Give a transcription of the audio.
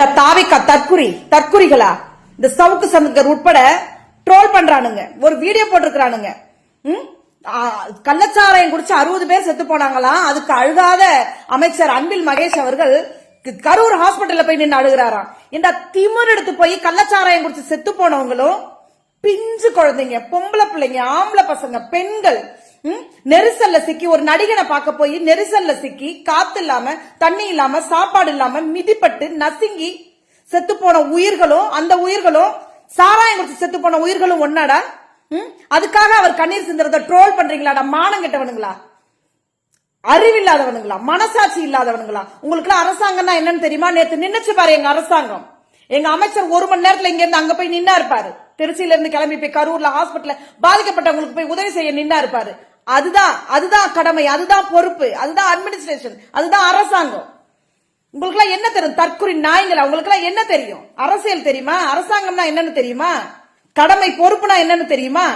தாவிக்கா தற்குறி தற்குறிகளா? இந்த சவுக்கு சங்கர் உட்பட ட்ரோல் பண்றானுங்க. ஒரு வீடியோ போட்டிருக்கிறானுங்க. ம்? கள்ளச்சாராயம் குடிச்சு அறுபது பேர் செத்து போனாங்களாம் அதுக்கு அழுகாத அமைச்சர் அன்பில் மகேஷ் அவர்கள் கரூர் ஹாஸ்பிட்டல்ல போய் நின்று அழுகிறாராம். இந்த திமிர் எடுத்து போய் கள்ளச்சாராயம் குடிச்சு செத்து போனவங்களும் பிஞ்சு குழந்தைங்க பொம்பளை பிள்ளைங்க ஆம்பளை பசங்க பெண்கள் நெரிசல்ல சிக்கி ஒரு நடிகனை பார்க்க போய் நெரிசல்ல சிக்கி காத்து இல்லாம தண்ணி இல்லாம சாப்பாடு இல்லாம மிதிப்பட்டு நசுங்கி செத்து போன உயிர்களும் அந்த உயிர்களும் சாராயம் குடிச்சு செத்து போன உயிர்களும் ஒன்னாடா? ம்? அதுக்காக அவர் கண்ணீர் சிந்துறத ட்ரோல் பண்றீங்களாடா? மானம் கெட்டவனுங்களா? அறிவில்லாதவனுங்களா? மனசாட்சி இல்லாதவனுங்களா? உங்களுக்கு அரசாங்கம்னா என்னன்னு தெரியுமா? நேத்து நின்னுச்சு பாரு எங்க அரசாங்கம். எங்க அமைச்சர் ஒரு மணி நேரத்துல இங்க இருந்து அங்க போய் நின்னா இருப்பாரு. திருச்சியில இருந்து கிளம்பி போய் கரூர்ல ஹாஸ்பிட்டல்ல பாதிக்கப்பட்டவங்களுக்கு போய் உதவி செய்ய நின்னா இருப்பாரு. அதுதான் அதுதான் கடமை அதுதான் பொறுப்பு அதுதான் அட்மினிஸ்ட்ரேஷன் அதுதான் அரசாங்கம். உங்களுக்கு என்ன தெரியும்? தற்குறி நாய்ங்களா? உங்களுக்கு என்ன தெரியும்? அரசியல் தெரியுமா? அரசாங்கம்னா என்னன்னு தெரியுமா? கடமை பொறுப்புனா என்னன்னு தெரியுமா?